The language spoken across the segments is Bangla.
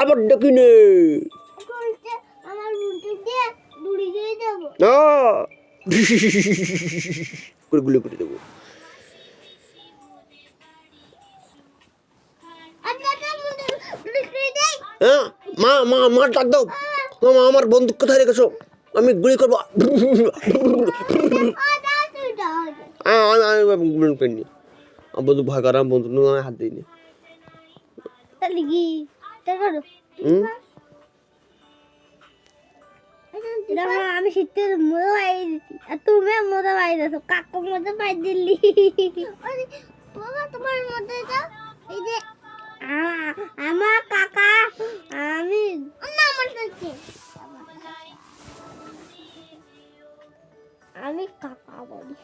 আবার ডাকি নে। করে গুলো করে দেবো। করে দেয় হ্যাঁ মা মা মা ডাক দাও। মামা আমার বন্দুক কোথায় রেখেছো? আমি গুলি করব। হ্যাঁ, বন্দুক বন্দুক আমি হাত দিইনি। আমি শীতের মজা পাই দিচ্ছি আর তুমি মজা পাই দিছো কাকু মজা পাই দিলি। তোমার মধ্যে এই যে আমার কাকা আমি আমি কাকা বলি।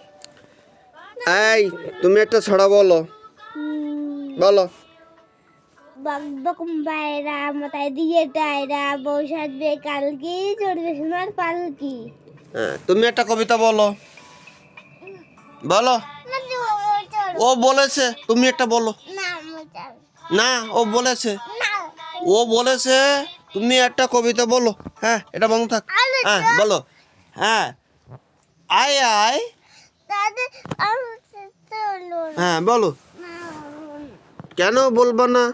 এই তুমি একটা ছড়া বলো। বলো। বকবক বাইরা মাথায় দিয়ে টায়রা বউ সাজবে কালকে চড়বে সোনার পালকি। হ্যাঁ তুমি একটা কবিতা বলো। বলো। ও বলেছে তুমি একটা বলো। না ও বলেছে। ও বলেছে তুমি একটা কবিতা বলো। হ্যাঁ এটা বন্ধ থাক। হ্যাঁ বলো। হ্যাঁ। আয় আয়। হ্যাঁ বলো। কেন বলব না?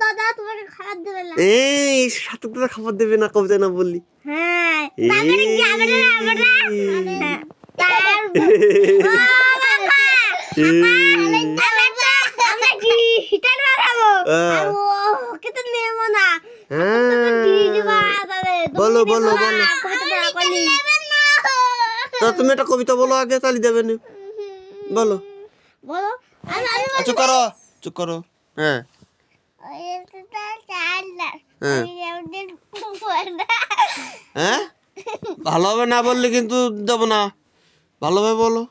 দাদা তোমাকে খাবার দেবে না। এই সাথে তো খাবার দেবে না কবিতা না বললি হ্যাঁ তারপরে কি আমরা আমরা হ্যাঁ, আমরা কি হিটার বানাবো? হ্যাঁ। আর ও কিন্তু নেব না। হ্যাঁ। ডিজে বাজাবে বলো, বলো, বলো। তা তুমি একটা কবিতা বলো আগে তাহলে দেবে না। বলো। বলো। আচ্ছা, চুপ করো চুপ করো। হ্যাঁ। হ্যাঁ। হ্যাঁ? ভালোভাবে না বললে কিন্তু দেবো না। ভালোভাবে বলো।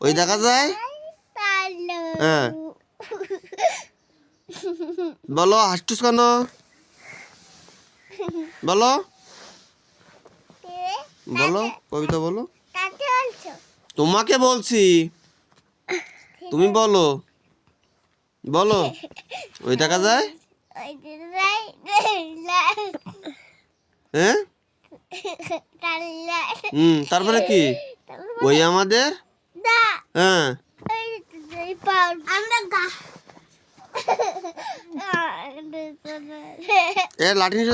ওই দেখা যায়। হ্যাঁ। বলো হাসটুস কেন? বলো। বলো কবিতা বলো। তোমাকে বলছি। তুমি বলো। বলো ওই টাকা যায়? হ্যাঁ হুম তারপরে কি? ওই আমাদের? হ্যাঁ। এ লাঠি নিয়ে